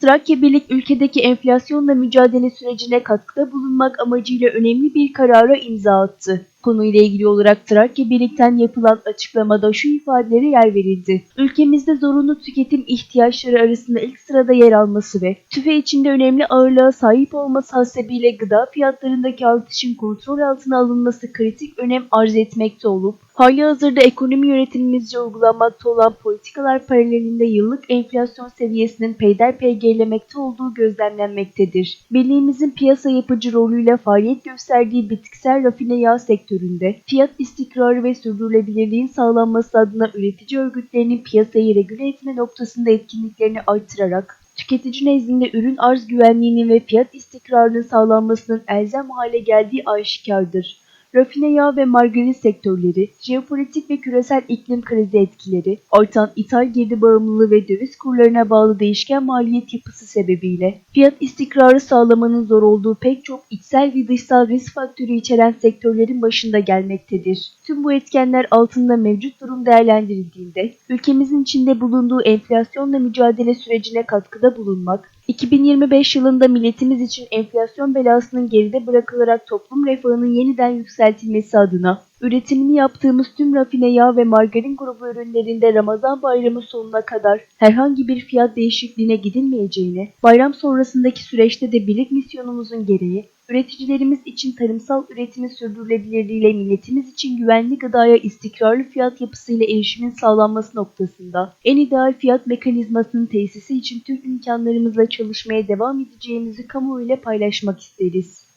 Trakya Birlik ülkedeki enflasyonla mücadele sürecine katkıda bulunmak amacıyla önemli bir karara imza attı. Konuyla ilgili olarak Trakya Birlik'ten yapılan açıklamada şu ifadelere yer verildi. Ülkemizde zorunlu tüketim ihtiyaçları arasında ilk sırada yer alması ve tüfe içinde önemli ağırlığa sahip olması hasebiyle gıda fiyatlarındaki artışın kontrol altına alınması kritik önem arz etmekte olup, hali hazırda ekonomi yönetimimizce uygulanmakta olan politikalar paralelinde yıllık enflasyon seviyesinin peyderpey gerilemekte olduğu gözlemlenmektedir. Birliğimizin piyasa yapıcı rolüyle faaliyet gösterdiği bitkisel rafine yağ sektöründe fiyat istikrarı ve sürdürülebilirliğin sağlanması adına üretici örgütlerinin piyasayı regüle etme noktasında etkinliklerini artırarak tüketici nezdinde ürün arz güvenliğinin ve fiyat istikrarının sağlanmasının elzem hale geldiği aşikardır. Rafine yağ ve margarin sektörleri, jeopolitik ve küresel iklim krizi etkileri, artan ithal girdi bağımlılığı ve döviz kurlarına bağlı değişken maliyet yapısı sebebiyle fiyat istikrarı sağlamanın zor olduğu pek çok içsel ve dışsal risk faktörü içeren sektörlerin başında gelmektedir. Tüm bu etkenler altında mevcut durum değerlendirildiğinde ülkemizin içinde bulunduğu enflasyonla mücadele sürecine katkıda bulunmak, 2025 yılında milletimiz için enflasyon belasının geride bırakılarak toplum refahının yeniden yükseltilmesi adına üretimini yaptığımız tüm rafine yağ ve margarin grubu ürünlerinde Ramazan bayramı sonuna kadar herhangi bir fiyat değişikliğine gidilmeyeceğine, bayram sonrasındaki süreçte de birlik misyonumuzun gereği üreticilerimiz için tarımsal üretimin sürdürülebilirliğiyle milletimiz için güvenli gıdaya istikrarlı fiyat yapısıyla erişimin sağlanması noktasında en ideal fiyat mekanizmasının tesisi için tüm imkanlarımızla çalışmaya devam edeceğimizi kamuoyu ile paylaşmak isteriz.